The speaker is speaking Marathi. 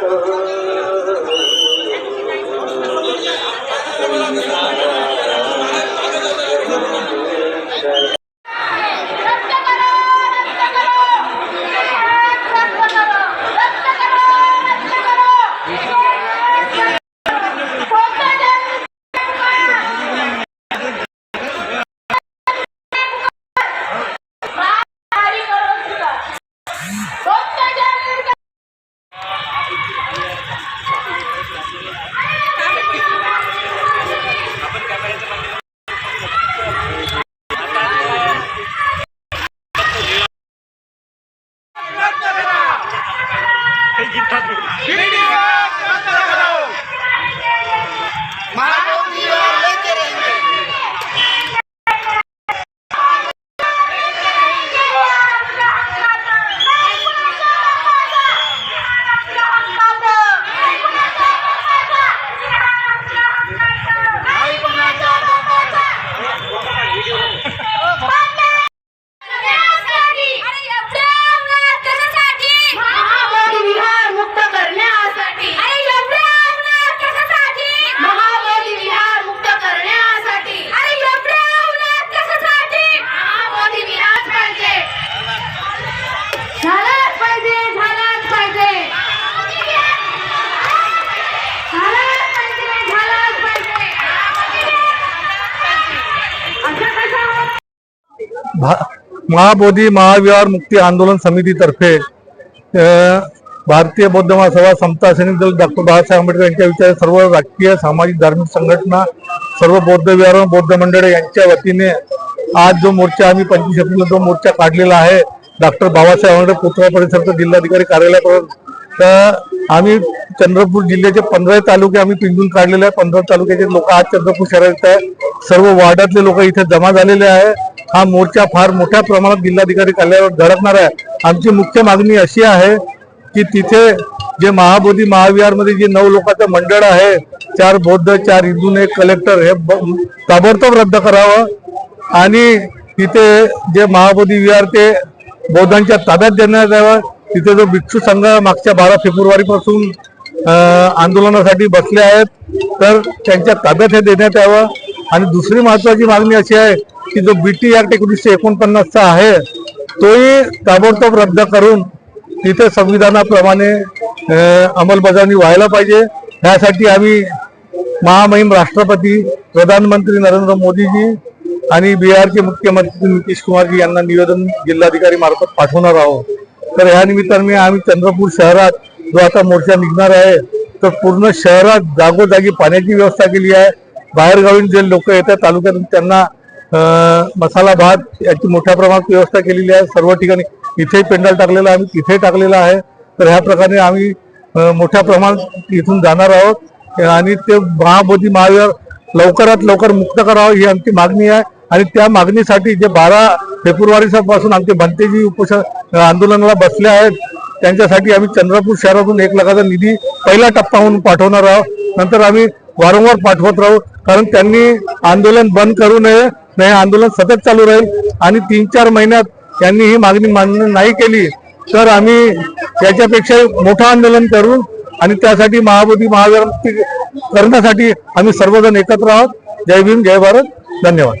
Senhor. महाबोधी महाविहार मुक्ती आंदोलन समितीतर्फे भारतीय बौद्ध महासभा समता सैनिक दल डॉक्टर बाबासाहेब आंबेडकर यांच्या विचार सर्व राजकीय सामाजिक धार्मिक संघटना सर्व बौद्ध विहार बौद्ध मंडळे यांच्या वतीने आज जो मोर्चा आम्ही पंचवीस एप्रिलला जो मोर्चा काढलेला आहे डॉक्टर बाबासाहेब आंबेडकर पुतळा परिसरचं जिल्हाधिकारी कार्यालयापर्यंत तर आम्ही चंद्रपूर जिल्ह्याचे पंधरा तालुके आम्ही पिंजून काढलेले आहे पंधरा तालुक्याचे लोक आज चंद्रपूर शहरात आहे सर्व वार्डातले लोक इथे जमा झालेले आहे हा मोर्चा फार मोठ्या प्रमाणात जिल्हाधिकारी कार्यालयावर धडकणार आहे. आमची मुख्य मागणी अशी आहे की तिथे जे महाबोधी महाविहारमध्ये जे नऊ लोकांचं मंडळ आहे चार बौद्ध चार हिंदून एक कलेक्टर हे ब- ताबडतोब रद्द करावं. आणि तिथे जे महाबोधी विहार ते बौद्धांच्या ताब्यात देण्यात यावं. तिथे जो भिक्षू संघ मागच्या बारा फेब्रुवारीपासून आंदोलनासाठी बसले आहेत तर त्यांच्या ताब्यात हे देण्यात यावं. आणि दुसरी महत्वाची मागणी अशी आहे की जो बीटी ऍक्ट एकोणीसशे एकोणपन्नासचा आहे तोही ताबडतोब रद्द करून तिथे संविधानाप्रमाणे अंमलबजावणी व्हायला पाहिजे. ह्यासाठी आम्ही महामहिम राष्ट्रपती प्रधानमंत्री नरेंद्र मोदीजी आणि बिहारचे मुख्यमंत्री नितीश कुमारजी यांना निवेदन जिल्हाधिकारी मार्फत पाठवणार आहोत. तर ह्या निमित्ताने आम्ही चंद्रपूर शहरात जो आता मोर्चा निघणार आहे तर पूर्ण शहरात जागोजागी पाण्याची व्यवस्था केली आहे. बाहेरगावी जे लोक येतात तालुक्यातून त्यांना मसाला भात याची मोठ्या प्रमाणात व्यवस्था केलेली आहे. सर्व ठिकाणी इथेही पेंडल टाकलेला आहे. आम्ही तिथेही टाकलेला आहे. तर ह्या प्रकारे आम्ही मोठ्या प्रमाणात इथून जाणार आहोत. आणि ते महाबोधी महावीर लवकरात लवकर मुक्त करावं ही आमची मागणी आहे. आणि त्या मागणीसाठी जे बारा फेब्रुवारीपासून आमचे भंतेजी उपोषण आंदोलनाला बसले आहेत त्यांच्यासाठी आम्ही चंद्रपूर शहरातून एक लाखाचा निधी पहिला टप्पा म्हणून पाठवणार आहोत. नंतर आम्ही वारंवार पाठवत राहू. कारण त्यांनी आंदोलन बंद करू नये. नाही आंदोलन सतत चालू राहील आणि तीन चार महिन्यात त्यांनी ही मागणी मान्य नाही केली तर आम्ही त्याच्यापेक्षा मोठं आंदोलन करू आणि त्यासाठी महाबोधी महावीर करण्यासाठी आम्ही सर्वजण एकत्र आहोत. जय भीम जय भारत. धन्यवाद.